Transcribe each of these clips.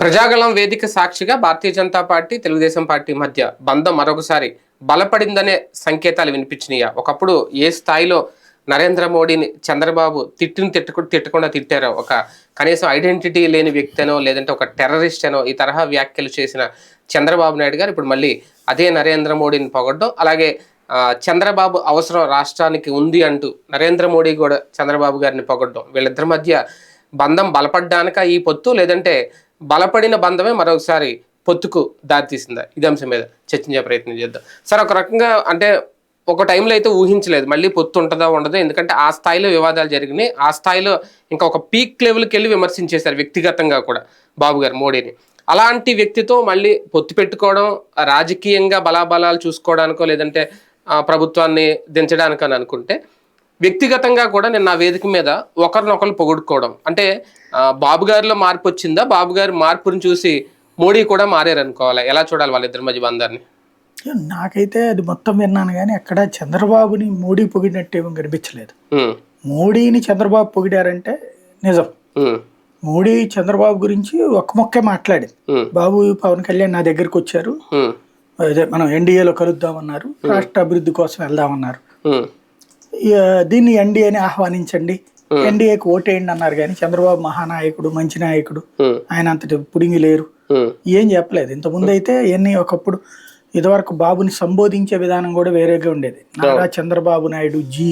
ప్రజాగళం వేదిక సాక్షిగా Bharatiya Janata Party Telugu Desam Party మధ్య బంధం మరొకసారి బలపడిందనే సంకేతాలు వినిపించినాయా. ఒకప్పుడు ఏ స్థాయిలో నరేంద్ర మోడీని చంద్రబాబు తిట్టిన తిట్టకు తిట్టకుండా తిట్టారో ఒక కనీసం ఐడెంటిటీ లేని వ్యక్తనో లేదంటే ఒక టెర్రరిస్ట్ అనో ఈ తరహా వ్యాఖ్యలు చేసిన చంద్రబాబు నాయుడు గారు ఇప్పుడు మళ్ళీ అదే నరేంద్ర మోడీని పొగడ్డం. అలాగే చంద్రబాబు అవసరం రాష్ట్రానికి ఉంది అంటూ నరేంద్ర మోడీ కూడా చంద్రబాబు గారిని పొగడ్డం. వీళ్ళిద్దరి మధ్య బంధం బలపడ్డానిక ఈ పొత్తు లేదంటే బలపడిన బంధమే మరొకసారి పొత్తుకు దారితీసిందా. ఇది అంశం మీద చర్చించే ప్రయత్నం చేద్దాం. సార్ ఒక రకంగా అంటే ఒక టైంలో అయితే ఊహించలేదు. మళ్ళీ పొత్తు ఉంటుందా ఉండదు? ఎందుకంటే ఆ స్థాయిలో వివాదాలు జరిగినాయి. ఆ స్థాయిలో ఇంకా ఒక పీక్ లెవెల్కి వెళ్ళి విమర్శించేశారు వ్యక్తిగతంగా కూడా బాబు గారు మోడీని. అలాంటి వ్యక్తితో మళ్ళీ పొత్తు పెట్టుకోవడం రాజకీయంగా బలాబలాలు చూసుకోవడానికో లేదంటే ప్రభుత్వాన్ని దించడానికో అనుకుంటే వ్యక్తిగతంగా కూడా నేను నా వేదిక మీద ఒకరినొకరు పొగుడుకోవడం. అంటే బాబు గారిలో మార్పు వచ్చిందా? బాబు గారి మార్పుని చూసి మోడీ కూడా మారారు అనుకోవాలి ఎలా చూడాలి వాళ్ళిద్దరి మధ్య బంధాన్ని? నాకైతే అది మొత్తం విన్నాను కానీ అక్కడ చంద్రబాబుని మోడీ పొగిడినట్టు ఏమీ కనిపించలేదు. మోడీని చంద్రబాబు పొగిడారంటే నిజం. మోడీ చంద్రబాబు గురించి ఒక్క మొక్కే మాట్లాడింది. బాబు పవన్ కళ్యాణ్ నా దగ్గరికి వచ్చారు మనం ఎన్డీఏలో కలుద్దామన్నారు. రాష్ట్ర అభివృద్ధి కోసం వెళ్దామన్నారు. దీన్ని ఎన్డీఏని ఆహ్వానించండి. ఎన్డీఏకి ఓటేయండి అన్నారు కానీ చంద్రబాబు మహానాయకుడు మంచి నాయకుడు ఆయన అంతటి పుడింగి లేరు. ఏం చెప్పలేదు. ఇంతకుముందు అయితే ఇవన్నీ ఒకప్పుడు ఇదివరకు బాబుని సంబోధించే విధానం కూడా వేరేగా ఉండేది. నారా చంద్రబాబు నాయుడు జీ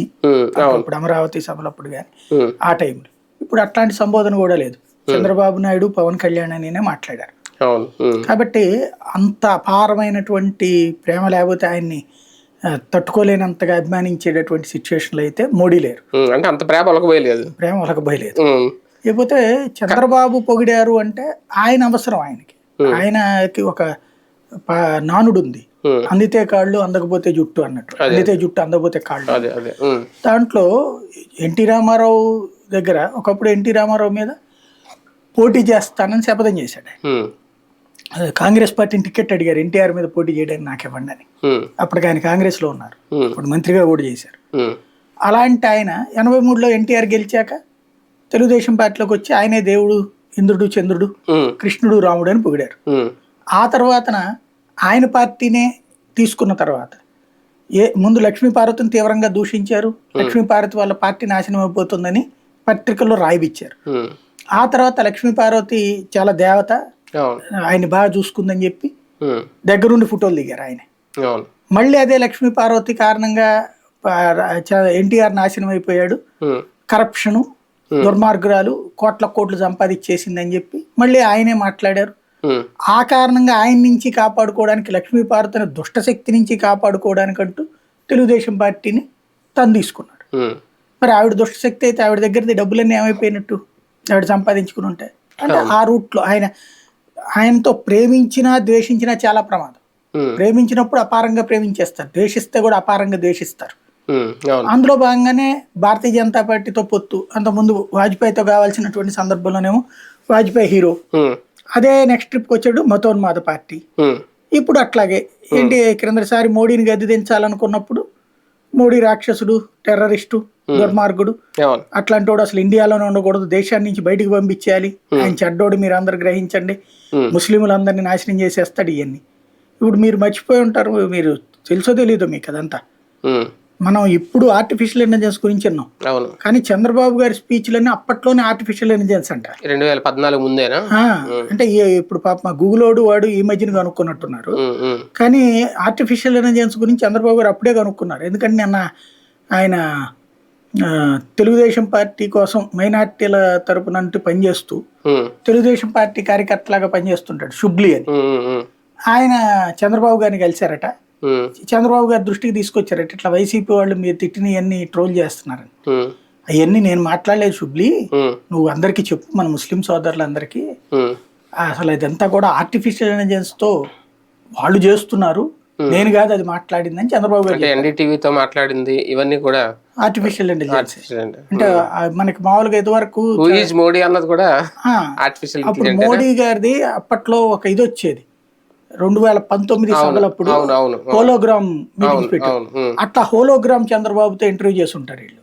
ఇప్పుడు అమరావతి సభలప్పుడు కానీ ఆ టైంలో ఇప్పుడు అట్లాంటి సంబోధన కూడా లేదు. చంద్రబాబు నాయుడు పవన్ కళ్యాణ్ అనినే మాట్లాడారు. కాబట్టి అంత అపారమైనటువంటి ప్రేమ లేకపోతే ఆయన్ని తట్టుకోలేనంతగా అభిమానించేటటువంటి సిచ్యువేషన్లో అయితే మోడీ లేరు. అంటే అంత ప్రేమ ఒలకపోయలేదు ప్రేమ ఉమ్, లేకపోతే చంద్రబాబు పొగిడారు అంటే ఆయన అవసరం ఆయనకి. ఆయనకి ఒక నానుడు ఉంది అందితే కాళ్ళు అందకపోతే జుట్టు అన్నట్టు. అందితే జుట్టు అందకపోతే కాళ్ళు. దాంట్లో ఎన్టీ రామారావు దగ్గర ఒకప్పుడు ఎన్టీ రామారావు మీద పోటీ చేస్తానని శపథం చేశాడు కాంగ్రెస్ పార్టీని టికెట్ అడిగారు ఎన్టీఆర్ మీద పోటీ చేయడానికి నాకు ఇవ్వండి అని. అప్పటికి ఆయన కాంగ్రెస్లో ఉన్నారు. ఇప్పుడు మంత్రిగా కూడా చేశారు. అలాంటి ఆయన ఎనభై మూడులో ఎన్టీఆర్ గెలిచాక తెలుగుదేశం పార్టీలోకి వచ్చి ఆయనే దేవుడు ఇంద్రుడు చంద్రుడు కృష్ణుడు రాముడు అని పొగిడారు. ఆ తర్వాతన ఆయన పార్టీనే తీసుకున్న తర్వాత ఏ ముందు లక్ష్మీపార్వతిని తీవ్రంగా దూషించారు. లక్ష్మీపార్వతి వాళ్ళ పార్టీ నాశనం అయిపోతుందని పత్రికల్లో రాయిపిచ్చారు ఉమ్, ఆ తర్వాత లక్ష్మీపార్వతి చాలా దేవత ఆయన బాగా చూసుకుందని చెప్పి దగ్గరుండి ఫోటోలు దిగారు ఆయన. మళ్ళీ అదే లక్ష్మీపార్వతి కారణంగా ఎన్టీఆర్ నాశనం అయిపోయాడు. కరప్షను దుర్మార్గురాలు కోట్ల కోట్లు సంపాదించేసిందని చెప్పి మళ్ళీ ఆయనే మాట్లాడారు. ఆ కారణంగా ఆయన నుంచి కాపాడుకోవడానికి లక్ష్మీపార్వతిని దుష్టశక్తి నుంచి కాపాడుకోవడానికంటూ తెలుగుదేశం పార్టీని తను తీసుకున్నాడు. మరి ఆవిడ దుష్టశక్తి అయితే ఆవిడ దగ్గరది డబ్బులన్నీ ఏమైపోయినట్టు ఆవిడ సంపాదించుకుని ఉంటాయి అంటే ఆ రూట్లో ఆయన ఆయనతో ప్రేమించినా ద్వేషించినా చాలా ప్రమాదం. ప్రేమించినప్పుడు అపారంగా ప్రేమించేస్తారు. ద్వేషిస్తే కూడా అపారంగా ద్వేషిస్తారు. అందులో భాగంగానే భారతీయ జనతా పార్టీతో పొత్తు. అంతకుముందు వాజ్పేయితో కావాల్సినటువంటి సందర్భంలోనేమో వాజ్పేయి హీరో. అదే నెక్స్ట్ ట్రిప్కి వచ్చాడు మతోన్మాద పార్టీ. ఇప్పుడు అట్లాగే ఏంటి క్రిందసారి మోడీని గద్దె దించాలనుకున్నప్పుడు మోడీ రాక్షసుడు టెర్రరిస్టు దుర్మార్గుడు. అవును. అట్లాంటి వాడు అసలు ఇండియాలోనే ఉండకూడదు. దేశాన్ని నుంచి బయటికి పంపించేయాలి. ఆయన చెడ్డోడు మీరు అందరు గ్రహించండి. Hmm. ముస్లింలందరినీ నాశనం చేసేస్తాడు ఇవన్నీ ఇప్పుడు మీరు మర్చిపోయి ఉంటారు మీరు తెలుసో తెలీదో మీకు అదంతా. మనం ఇప్పుడు ఆర్టిఫిషియల్ ఇంటెలిజెన్స్ గురించి విన్నాం. అవును. కానీ చంద్రబాబు గారి స్పీచ్లన్నీ అప్పట్లోనే ఆర్టిఫిషియల్ ఇంటెలిజెన్స్ అంట. రెండు వేల పద్నాలుగు ముందేనా? అంటే ఇప్పుడు పాప గూగులోడు వాడు ఈ మధ్యన కనుక్కున్నట్టున్నారు. కానీ ఆర్టిఫిషియల్ ఇంటెలిజెన్స్ గురించి చంద్రబాబు గారు అప్పుడే కనుక్కున్నారు. ఎందుకంటే నిన్న ఆయన తెలుగుదేశం పార్టీ కోసం మైనార్టీల తరపున అంటూ పనిచేస్తూ తెలుగుదేశం పార్టీ కార్యకర్తలాగా పనిచేస్తుంటాడు షుబ్లీ అని. ఆయన చంద్రబాబు గారిని కలిశారట. చంద్రబాబు గారి దృష్టికి తీసుకొచ్చారట ఇట్లా వైసీపీ వాళ్ళు మీరు తిట్టినవన్నీ ట్రోల్ చేస్తున్నారని. అవన్నీ నేను మాట్లాడలేదు ఉమ్, నువ్వు అందరికీ చెప్పు మన ముస్లిం సోదరులందరికీ. అసలు ఇదంతా కూడా ఆర్టిఫిషియల్ ఇంటెలిజెన్స్తో వాళ్ళు చేస్తున్నారు. నేను కాదు అది మాట్లాడిందని చంద్రబాబు గారు ఎన్డీటీవీతో మాట్లాడింది ఇవన్నీ కూడా ఆర్టిఫిషియల్ ఇంటెలిజెన్స్. అంటే మనకి మామూలుగా ఇదివరకు మోడీ అన్నది కూడా ఆర్టిఫిషియల్ అప్పుడు మోడీ గారిది అప్పట్లో ఒక ఇది వచ్చేది. రెండు వేల పంతొమ్మిది సభలప్పుడు హోలోగ్రామ్ మీటింగ్స్ పెట్టి అవును. ఉమ్, అట్లా హోలోగ్రామ్ చంద్రబాబుతో ఇంటర్వ్యూ చేసి ఉంటారు వీళ్ళు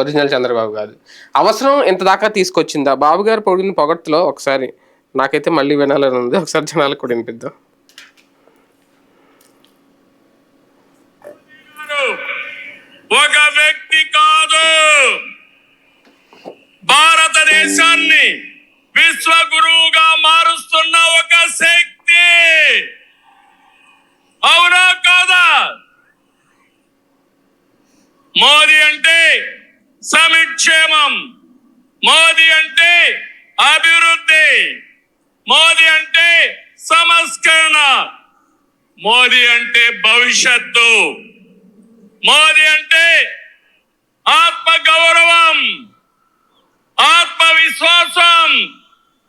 ఒరిజినల్ చంద్రబాబు కాదు. అవసరం ఇంత దాకా తీసుకొచ్చిందా? బాబు గారు పొడిగిన పొగట్టులో ఒకసారి నాకైతే మళ్ళీ వినాలని ఉంది. ఒకసారి జనాలకు కూడా వినిపిద్దాం ఒక వ్యక్తి కాదు భారతదేశాన్ని విశ్వ గురువుగా మారుస్తున్న ఒక శక్తి అవునా కాదా మోదీ అంటే సమిక్షేమం మోదీ అంటే అభివృద్ధి మోదీ అంటే సంస్కరణ మోదీ అంటే భవిష్యత్తు మోదీ అంటే ఆత్మ గౌరవం ఆత్మవిశ్వాసం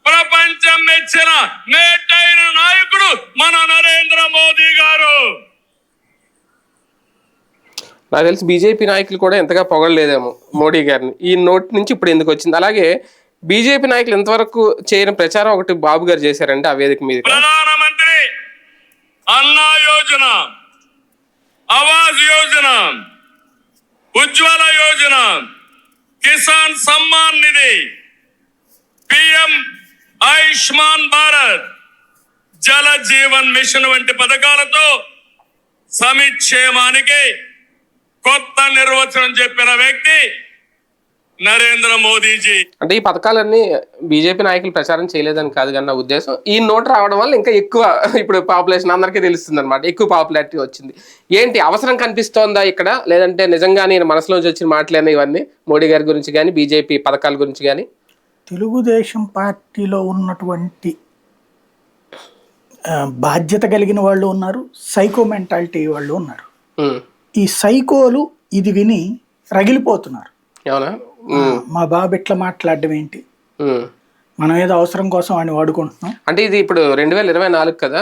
ప్రపంచం మెచ్చిన మేటైన నాయకుడు మన నరేంద్ర మోదీ గారు. నాకు తెలిసి బీజేపీ నాయకులు కూడా ఎంతగా పొగడలేదేమో మోడీ గారిని. ఈ నోటి నుంచి ఇప్పుడు ఎందుకు వచ్చింది? అలాగే బీజేపీ నాయకులు ఇంతవరకు చేయని ప్రచారం ఒకటి బాబు గారు చేశారంటే ఆ వేదిక మీద ప్రధానమంత్రి అన్నా యోజన ఆవాస్ యోజన ఉజ్వల కిసాన్ సమ్మాన్ నిధి పిఎం ఆయుష్మాన్ భారత్ జల జీవన్ మిషన్ వంటి పథకాలతో సమిక్షేమానికి కొత్త నిర్వచనం చెప్పిన వ్యక్తి నరేంద్ర మోదీజీ. అంటే ఈ పథకాలన్నీ బీజేపీ నాయకులు ప్రచారం చేయలేదని కాదు కానీ నా ఉద్దేశం. ఈ నోట్ రావడం వల్ల ఇంకా ఎక్కువ ఇప్పుడు పాపులేషన్ అందరికీ తెలుస్తుంది అనమాట ఎక్కువ పాపులారిటీ వచ్చింది. ఏంటి? అవసరం కనిపిస్తోందా ఇక్కడ? లేదంటే నిజంగా నేను మనసులోంచి వచ్చిన మాటలేనా ఇవన్నీ? మోడీ గారి గురించి కానీ బీజేపీ పథకాల గురించి కానీ తెలుగుదేశం పార్టీలో ఉన్నటువంటి బాధ్యత కలిగిన వాళ్ళు ఉన్నారు. సైకో మెంటాలిటీ వాళ్ళు ఉన్నారు. ఈ సైకోలు ఇది విని రగిలిపోతున్నారు. అవునా? మా బాబు ఇట్లా మాట్లాడడం ఏంటి. మనం ఏదో అవసరం కోసం వాడిని వాడుకుంటున్నాం. అంటే ఇది ఇప్పుడు రెండు వేల ఇరవై నాలుగు కదా?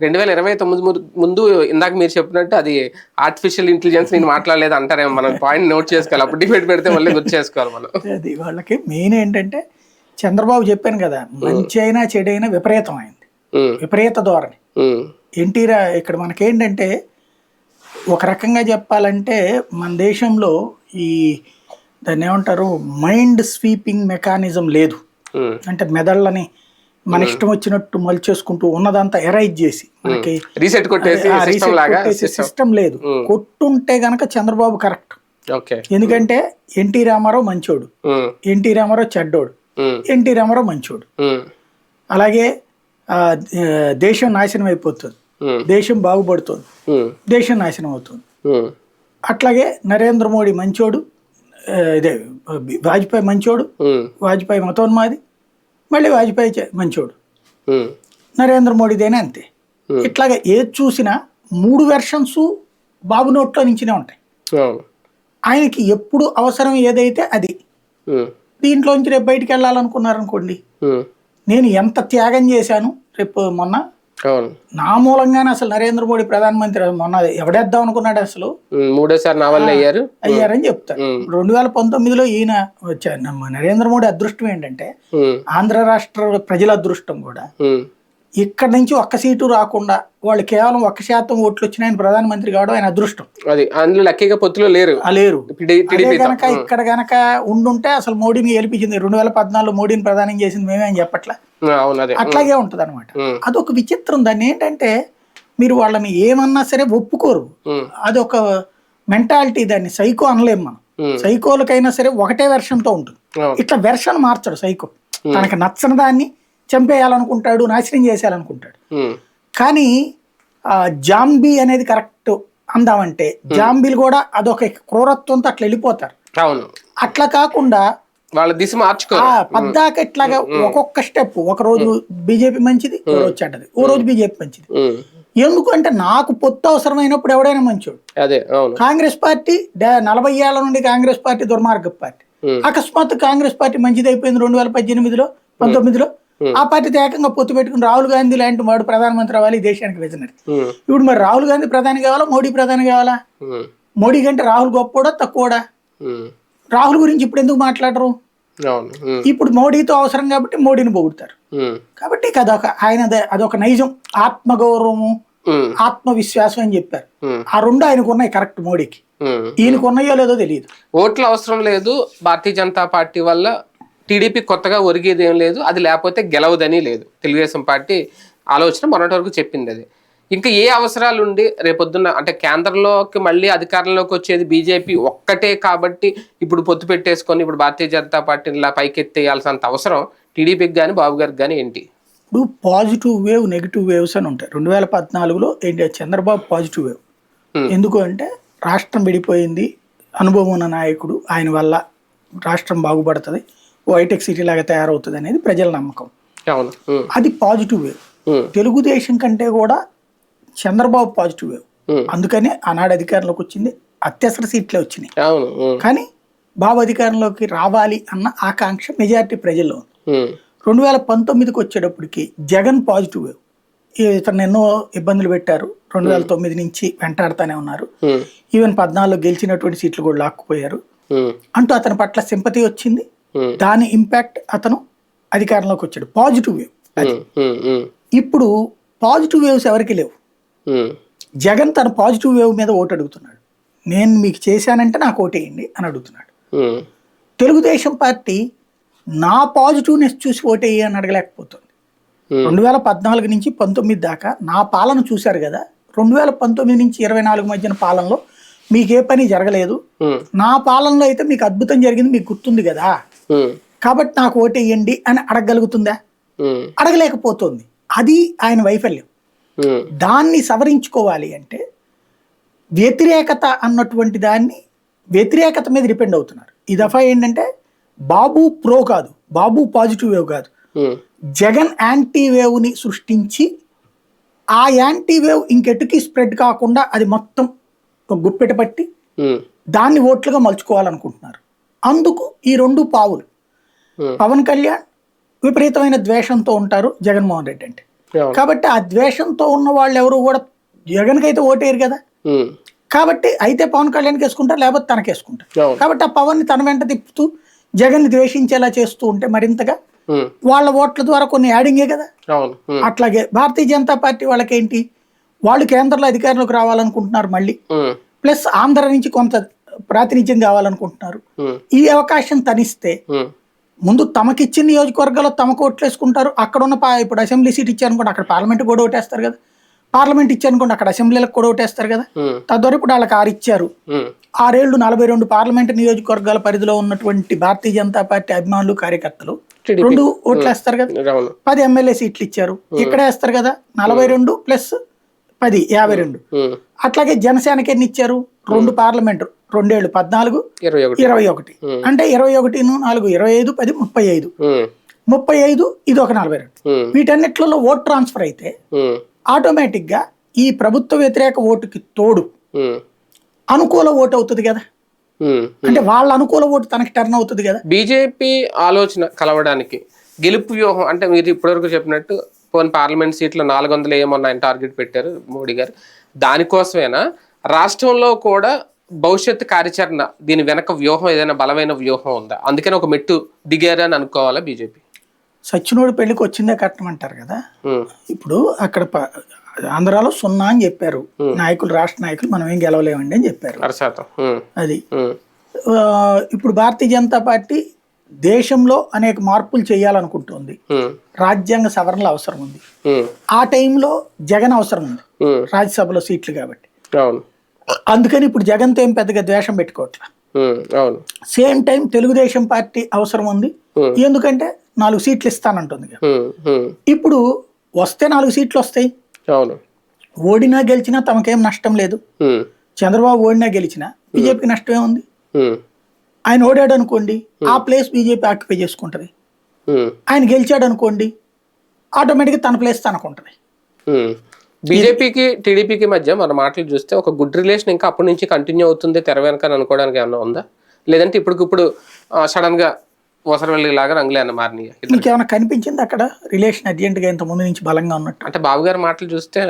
రెండు వేల ఇరవై తొమ్మిది ముందు ఇందాక మీరు చెప్పినట్టు అది ఆర్టిఫిషియల్ ఇంటెలిజెన్స్ నేను మాట్లాడలేదు అంటారేమో. మనం పాయింట్ నోట్ చేసుకోవాలి. అప్పుడు డిబేట్ పెడితే మళ్ళీ గుర్తు చేసుకోవాలి మనం. అది వాళ్ళకి మెయిన్ ఏంటంటే చంద్రబాబు చెప్పాను కదా మంచి అయినా చెడైనా విపరీతం అయింది. విపరీత ధోరణి. ఉమ్, ఎన్టీ రా ఇక్కడ మనకేంటంటే ఒక రకంగా చెప్పాలంటే మన దేశంలో ఈ దాన్ని ఏమంటారు? మైండ్ స్వీపింగ్ మెకానిజం లేదు. ఉమ్. అంటే మెదళ్ళని మన ఇష్టం వచ్చినట్టు మలిచేసుకుంటూ ఉన్నదంతా ఎరైజ్ చేసి మనకి రీసెట్ కొట్టేసి సిస్టమ్ లేదు. కొట్టుంటే గనక చంద్రబాబు కరెక్ట్. ఎందుకంటే ఎన్టీ రామారావు మంచోడు. ఎన్టీ రామారావు చెడ్డోడు. ఎన్టీ రామారావు మంచోడు. అలాగే దేశం నాశనం అయిపోతుంది. దేశం బాగుపడుతుంది. దేశం నాశనం అవుతుంది. అట్లాగే నరేంద్ర మోడీ మంచోడు. ఇదే వాజ్పేయి మంచోడు వాజ్పేయి మతోన్మాది మళ్ళీ వాజ్పేయి మంచోడు. నరేంద్ర మోడీదేనే అంతే. ఇట్లాగా ఏది చూసినా మూడు వెర్షన్స్ బాబు నోట్లో నుంచినే ఉంటాయి. ఆయనకి ఎప్పుడు అవసరం ఏదైతే అది. ఉమ్, దీంట్లోంచి రేపు బయటికి వెళ్ళాలనుకున్నారనుకోండి. నేను ఎంత త్యాగం చేశాను రేపు మొన్న నా మూలంగానే అసలు నరేంద్ర మోడీ ప్రధానమంత్రి మొన్న ఎవడేద్దాం అనుకున్నాడు అసలు? మూడోసారి నా వల్ల అయ్యారు. అయ్యారని చెప్తారు. రెండు వేల పంతొమ్మిదిలో ఈయన నరేంద్ర మోడీ అదృష్టం ఏంటంటే ఆంధ్ర రాష్ట్ర ప్రజల అదృష్టం కూడా. ఇక్కడ నుంచి ఒక్క సీటు రాకుండా వాళ్ళు కేవలం ఒక్క శాతం ఓట్లు వచ్చిన ఆయన ప్రధానమంత్రి కావడం ఆయన అదృష్టం. అది అందులో లక్కీగా పొత్తులో లేరు. లేరు. గనక ఇక్కడ గనక ఉండుంటే అసలు మోడీని గెలిపించింది రెండు వేల పద్నాలుగులో మోడీని ప్రధానం చేసింది మేమే అని చెప్పట్లా. అట్లాగే ఉంటది అనమాట. అదొక విచిత్రం దాన్ని ఏంటంటే మీరు వాళ్ళని ఏమన్నా సరే ఒప్పుకోరు. అదొక మెంటాలిటీ దాన్ని సైకో అనలేం మనం. సైకోలకైనా సరే ఒకటే వెర్షన్తో ఉంటుంది. ఇట్లా వెర్షన్ మార్చడు సైకో. తనకి నచ్చని దాన్ని చంపేయాలనుకుంటాడు నాశనం చేసేయాలనుకుంటాడు. కానీ ఆ, జాంబీ అనేది కరెక్ట్ అందామంటే జాంబీలు కూడా అదొక క్రూరత్వంతో అట్లా వెళ్ళిపోతారు. అవును. అట్లా కాకుండా వాళ్ళ దిశ పద్దాక ఇట్లాగా ఒక్కొక్క స్టెప్ ఒక రోజు బీజేపీ మంచిది ఓ రోజు చెడ్డది ఓ రోజు బీజేపీ మంచిది. ఎందుకంటే నాకు పొత్తు అవసరమైనప్పుడు ఎవడైనా మంచోడు. అదే కాంగ్రెస్ పార్టీ నలభై ఏళ్ళ నుండి కాంగ్రెస్ పార్టీ దుర్మార్గ పార్టీ. ఉమ్, అకస్మాత్తు కాంగ్రెస్ పార్టీ మంచిది అయిపోయింది రెండు వేల పద్దెనిమిదిలో పంతొమ్మిదిలో. ఆ పార్టీతో ఏకంగా పొత్తు పెట్టుకుని రాహుల్ గాంధీ లాంటి వాడు ప్రధానమంత్రి అవ్వాలి ఈ దేశానికి విజనరీ. ఉమ్, ఇప్పుడు మరి రాహుల్ గాంధీ ప్రధాని కావాలా మోడీ ప్రధాని కావాలా? మోడీ కంటే రాహుల్ గొప్పోడా తక్కువడా రాహుల్ గురించి ఇప్పుడు ఎందుకు మాట్లాడరు? ఇప్పుడు మోడీతో అవసరం కాబట్టి మోడీని పొగుడతారు. కాబట్టి అదొక ఆయన అదొక నైజం. ఆత్మగౌరవము ఆత్మవిశ్వాసం అని చెప్పారు. ఆ రెండు ఆయనకు ఉన్నాయి కరెక్ట్ మోడీకి. ఈయనకు ఉన్నాయో లేదో తెలియదు ఓట్ల అవసరం లేదు. భారతీయ జనతా పార్టీ వల్ల టీడీపీ కొత్తగా ఒరిగేది ఏం లేదు అది లేకపోతే గెలవదని లేదు. తెలుగుదేశం పార్టీ ఆలోచన మొన్నటి వరకు చెప్పింది అది. ఇంకా ఏ అవసరాలు ఉండి రేపొద్దున్న అంటే కేంద్రంలోకి మళ్ళీ అధికారంలోకి వచ్చేది బీజేపీ ఒక్కటే కాబట్టి ఇప్పుడు పొత్తు పెట్టేసుకొని ఇప్పుడు భారతీయ జనతా పార్టీని ఇలా పైకెత్తేయాల్సినంత అవసరం టీడీపీకి కానీ బాబు గారికి కానీ ఏంటి? ఇప్పుడు పాజిటివ్ వేవ్ నెగిటివ్ వేవ్స్ అని ఉంటాయి. రెండు వేల పద్నాలుగులో ఏంటి? Chandrababu positive wave. ఎందుకు అంటే రాష్ట్రం విడిపోయింది అనుభవం ఉన్న నాయకుడు ఆయన వల్ల రాష్ట్రం బాగుపడుతుంది. ఓ హైటెక్ సిటీ లాగా తయారవుతుంది అనేది ప్రజల నమ్మకం. అది పాజిటివ్ వేవ్. తెలుగుదేశం కంటే కూడా చంద్రబాబు పాజిటివ్ వేవ్. అందుకనే ఆనాడు అధికారంలోకి వచ్చింది అత్యవసర సీట్లే వచ్చినాయి. కానీ బాబు అధికారంలోకి రావాలి అన్న ఆకాంక్ష మెజారిటీ ప్రజల్లో రెండు వేల పంతొమ్మిదికి వచ్చేటప్పటికి జగన్ పాజిటివ్ వేవ్. ఇతను ఎన్నో ఇబ్బందులు పెట్టారు. రెండు వేల తొమ్మిది నుంచి వెంటాడుతూనే ఉన్నారు. ఈవెన్ పద్నాలుగులో గెలిచినటువంటి సీట్లు కూడా లాక్కుపోయారు. అంటూ అతని పట్ల సింపతి వచ్చింది. దాని ఇంపాక్ట్ అతను అధికారంలోకి వచ్చాడు. పాజిటివ్ వేవ్ ఉమ్, ఉమ్, ఉమ్, ఇప్పుడు పాజిటివ్ వేవ్స్ ఎవరికి లేవు? జగన్ తన పాజిటివ్ వేవ్ మీద ఓటు అడుగుతున్నాడు. నేను మీకు చేశానంటే నాకు ఓటేయండి అని అడుగుతున్నాడు. తెలుగుదేశం పార్టీ నా పాజిటివ్నెస్ చూసి ఓటేయి అని అడగలేకపోతుంది. రెండు వేల పద్నాలుగు నుంచి పంతొమ్మిది దాకా నా పాలన చూశారు కదా. రెండు వేల పంతొమ్మిది నుంచి ఇరవై నాలుగు మధ్యన పాలనలో మీకు ఏ పని జరగలేదు. నా పాలనలో అయితే మీకు అద్భుతం జరిగింది మీకు గుర్తుంది కదా. కాబట్టి నాకు ఓటేయండి అని అడగగలుగుతుందా? ఉమ్, అడగలేకపోతుంది. అది ఆయన వైఫల్యం. ఉమ్, దాన్ని సవరించుకోవాలి అంటే వ్యతిరేకత అన్నటువంటి దాన్ని వ్యతిరేకత మీద డిపెండ్ అవుతున్నారు. ఈ దఫా ఏంటంటే బాబు ప్రో కాదు బాబు పాజిటివ్ వేవ్ కాదు. జగన్ యాంటీ వేవ్ని సృష్టించి ఆ యాంటీ వేవ్ ఇంకెటుకి స్ప్రెడ్ కాకుండా అది మొత్తం ఒక గుప్పెట పట్టి దాన్ని ఓట్లుగా మలుచుకోవాలనుకుంటున్నారు. అందుకు ఈ రెండు పావులు. పవన్ కళ్యాణ్ విపరీతమైన ద్వేషంతో ఉంటారు జగన్మోహన్ రెడ్డి అంటే. కాబట్టి ఆ ద్వేషంతో ఉన్న వాళ్ళు ఎవరు కూడా జగన్కి అయితే ఓటేయరు కదా. కాబట్టి అయితే పవన్ కళ్యాణ్కి వేసుకుంటారు లేకపోతే తనకి వేసుకుంటారు. అవును, కాబట్టి ఆ పవన్ని తన వెంట తిప్పుతూ జగన్ని ద్వేషించేలా చేస్తూ ఉంటే మరింతగా వాళ్ళ ఓట్ల ద్వారా కొన్ని యాడింగే కదా. అట్లాగే భారతీయ జనతా పార్టీ వాళ్ళకేంటి? వాళ్ళు కేంద్రంలో అధికారంలోకి రావాలనుకుంటున్నారు మళ్ళీ. ప్లస్ ఆంధ్ర నుంచి కొంత ప్రాతినిధ్యం కావాలనుకుంటున్నారు. ఈ అవకాశం తనిస్తే ముందు తమకిచ్చిన నియోజకవర్గాల్లో తమకు ఓట్లు వేసుకుంటారు అక్కడ ఉన్న ఇప్పుడు అసెంబ్లీ సీట్ ఇచ్చారనుకోండి అక్కడ పార్లమెంట్ కూడా ఓటేస్తారు కదా. పార్లమెంట్ ఇచ్చారనుకోండి అక్కడ అసెంబ్లీలకు కూడా ఓటేస్తారు కదా. తద్వారా ఇప్పుడు వాళ్ళకి ఆరు ఇచ్చారు. ఆరేళ్ళు నలభై రెండు పార్లమెంట్ నియోజకవర్గాల పరిధిలో ఉన్నటువంటి భారతీయ జనతా పార్టీ అభిమానులు కార్యకర్తలు. రెండు ఓట్లు వేస్తారు కదా. పది ఎమ్మెల్యే సీట్లు ఇచ్చారు. ఇక్కడ వేస్తారు కదా? నలభై రెండు ప్లస్ పది యాభై రెండు. అట్లాగే జనసేనకి ఎన్ని ఇచ్చారు? రెండు పార్లమెంట్ రెండేళ్ళు పద్నాలుగు ఇరవై ఒకటి. అంటే ఇరవై ఒకటి నాలుగు ఇరవై ఐదు పది ముప్పై ఐదు. ముప్పై ఐదు ఇది ఒక నలభై రెండు. ఉమ్, వీటన్నిటిలో ఓట్ ట్రాన్స్ఫర్ అయితే ఉమ్, ఆటోమేటిక్గా ఈ ప్రభుత్వ వ్యతిరేక ఓటుకి తోడు అనుకూల ఓటు అవుతుంది కదా. అంటే వాళ్ళ అనుకూల ఓటు తనకి టర్న్ అవుతుంది కదా? బీజేపీ ఆలోచన కలవడానికి గెలుపు వ్యూహం అంటే మీరు ఇప్పటివరకు చెప్పినట్టు పోనీ పార్లమెంట్ సీట్లు నాలుగు వందలు ఏమన్నా ఆయన టార్గెట్ పెట్టారు మోడీ గారు. దానికోసమేనా? రాష్ట్రంలో కూడా భవిష్యత్ కార్యాచరణ దీని వెనక వ్యూహం ఏదైనా బలమైన వ్యూహం ఉందా? అందుకని ఒక మెట్టు దిగారు అని అనుకోవాలా బీజేపీ? సచ్చినోడు పెళ్ళికి వచ్చిందే కట్టమంటారు కదా? ఇప్పుడు అక్కడ ఆంధ్రాలో సున్నా అని చెప్పారు. నాయకులు రాష్ట్ర నాయకులు మనం ఏం గెలవలేమండి అని చెప్పారు. అది. ఇప్పుడు భారతీయ జనతా పార్టీ దేశంలో అనేక మార్పులు చేయాలనుకుంటుంది. రాజ్యాంగ సవరణలు అవసరం ఉంది. ఆ టైంలో జగన్ అవసరం ఉంది. రాజ్యసభలో సీట్లు కాబట్టి. అందుకని ఇప్పుడు జగన్తో ఏం పెద్దగా ద్వేషం పెట్టుకోవట్లా. ఉమ్, అవును. సేమ్ టైం తెలుగుదేశం పార్టీ అవసరం ఉంది. ఎందుకంటే నాలుగు సీట్లు ఇస్తానంటుంది ఇప్పుడు వస్తే నాలుగు సీట్లు వస్తాయి. ఓడినా గెలిచినా తమకేం నష్టం లేదు. చంద్రబాబు ఓడినా గెలిచినా బీజేపీకి నష్టం ఏముంది ఉమ్, ఆయన ఓడాడు అనుకోండి ఆ ప్లేస్ బీజేపీ ఆక్యుపై చేసుకుంటది. ఆయన గెలిచాడు అనుకోండి ఆటోమేటిక్గా తన ప్లేస్ తనకుంటది. బీజేపీకి టీడీపీకి మధ్య మన మాటలు చూస్తే ఒక గుడ్ రిలేషన్ ఇంకా అప్పటి నుంచి కంటిన్యూ అవుతుంది తెర వెనక అని అనుకోవడానికి ఏమన్నా ఉందా? లేదంటే ఇప్పటికిప్పుడు సడన్గా ఓసరవెల్లి లాగా రంగులే అన్న మారినాయి. మీకు ఏమైనా కనిపించింది అక్కడ? రిలేషన్ అర్జెంట్గా ఇంత ముందు నుంచి బలంగా ఉన్నట్టు? అంటే బాబు గారి మాటలు చూస్తే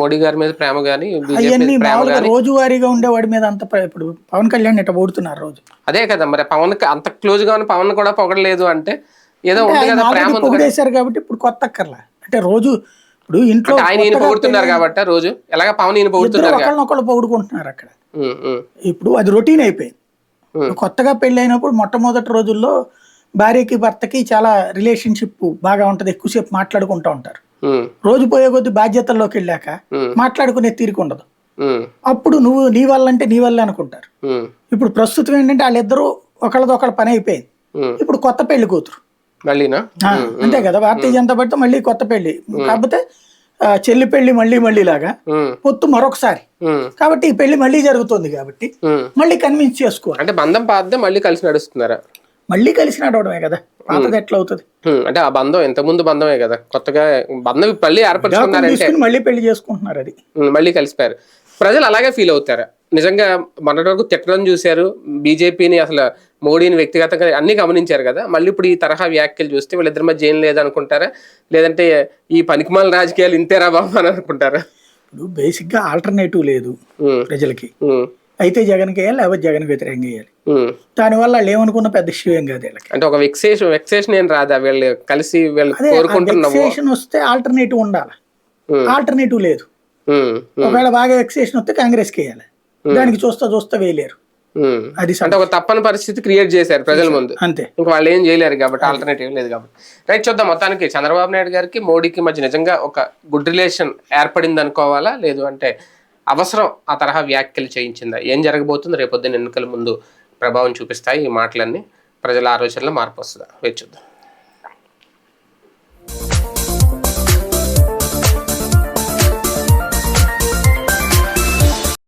మోడీ గారి మీద ప్రేమ గానీ బీజేపీ అవన్నీ మామూలుగా రోజువారీగా ఉండేవాడి మీద అంత ఇప్పుడు పవన్ కళ్యాణ్ ఇట్లా పోడుతున్నారు రోజు? అదే కదా మరి పవన్ అంత క్లోజ్గా ఉన్న పవన్ కూడా పొగడలేదు అంటే ఏదో ఉంది కదా ప్రేమ పొగిడేశారు కాబట్టి ఇప్పుడు కొత్త అక్కర్లా? అంటే రోజు ఇప్పుడు ఇంట్లో ఆయన ఈయన పొగుడుతున్నారు కాబట్టి రోజు. ఎలాగ పవన్ ఈయన పొగుడుతున్నారు. ఒకళ్ళనొకళ్ళు పొగుడుకుంటున్నారు అక్కడ. ఇప్పుడు అది రొటీన్ అయిపోయింది. కొత్తగా పెళ్ళి అయినప్పుడు మొట్టమొదటి రోజుల్లో భార్యకి భర్తకి చాలా రిలేషన్షిప్ బాగా ఉంటది. ఎక్కువసేపు మాట్లాడుకుంటూ ఉంటారు. రోజు పోయే కొద్ది బాధ్యతల్లోకి వెళ్ళాక మాట్లాడుకునే తీరిక ఉండదు. అప్పుడు నువ్వు నీ వల్ల అంటే నీ వల్లే అనుకుంటారు. ఇప్పుడు ప్రస్తుతం ఏంటంటే వాళ్ళిద్దరూ ఒకళ్ళదొకళ్ళ పని అయిపోయింది. ఇప్పుడు కొత్త పెళ్ళి కూతురు. మళ్ళీనా? అంతే కదా భారతీయ జనతా పార్టీ మళ్ళీ కొత్త పెళ్ళి. కాకపోతే చెల్లి పెళ్ళి మళ్ళీ మళ్ళీ లాగా పొత్తు మరొకసారి. కాబట్టి ఈ పెళ్ళి మళ్ళీ జరుగుతుంది కాబట్టి. మళ్ళీ కన్విన్స్ చేసుకోవాలి. అంటే బంధం పాద్దే మళ్ళీ కలిసి నడుస్తున్నారా? మళ్ళీ కలిసి నడవడమే కదా. పాతది ఎట్లా అవుతుంది? అంటే ఆ బంధం ఎంత ముందు బంధమే కదా. కొత్తగా బంధం మళ్ళీ ఏర్పరచుకున్నారంటే మళ్ళీ పెళ్ళి చేసుకుంటున్నారు అది. మళ్ళీ కలిసిపోయారు. ప్రజలు అలాగే ఫీల్ అవుతారు. నిజంగా మొన్నటి వరకు తిట్టడం చూశారు. బీజేపీని అసలు మోడీని వ్యక్తిగతంగా అన్ని గమనించారు కదా. మళ్ళీ ఇప్పుడు ఈ తరహా వ్యాఖ్యలు చూస్తే వీళ్ళిద్దరి మధ్య ఏం లేదనుకుంటారా? లేదంటే ఈ పనికిమాల రాజకీయాలు ఇంతేరా బాబు అని అనుకుంటారా? ఇప్పుడు బేసిక్గా ఆల్టర్నేటివ్ లేదు ప్రజలకి. అయితే జగన్కి వేయాలి లేకపోతే జగన్ వ్యతిరేకంగా వేయాలి. దానివల్ల వాళ్ళు ఏమనుకున్న పెద్ద ఇష్యూ ఏం కాదు వీళ్ళకి. అంటే ఒక వెక్సేషన్ వెక్సేషన్ ఏం రాదా? వీళ్ళు కలిసి వీళ్ళు వెక్సేషన్ వస్తే ఆల్టర్నేటివ్ ఉండాలి. ఆల్టర్నేటివ్ లేదు. ఒకవేళ బాగా వెక్సేషన్ వస్తే కాంగ్రెస్కి వేయాలి. దానికి చూస్తా చూస్తా వేయలేరు. అది అంటే ఒక తప్పని పరిస్థితి క్రియేట్ చేశారు ప్రజల ముందు. అంతే. ఇంకా వాళ్ళు ఏం చేయలేరు కాబట్టి ఆల్టర్నేటివ్ లేదు కాబట్టి. రైట్ చూద్దాం మొత్తానికి. చంద్రబాబు నాయుడు గారికి మోడీకి మధ్య నిజంగా ఒక గుడ్ రిలేషన్ ఏర్పడింది అనుకోవాలా లేదు అంటే అవసరం ఆ తరహా వ్యాఖ్యలు చేయించిందా? ఏం జరగబోతుంది? రేపొద్దున ఎన్నికల ముందు ప్రభావం చూపిస్తాయి. ఈ మాటలన్నీ ప్రజల ఆలోచనలో మార్పు వస్తుందా? వేచి చూద్దాం.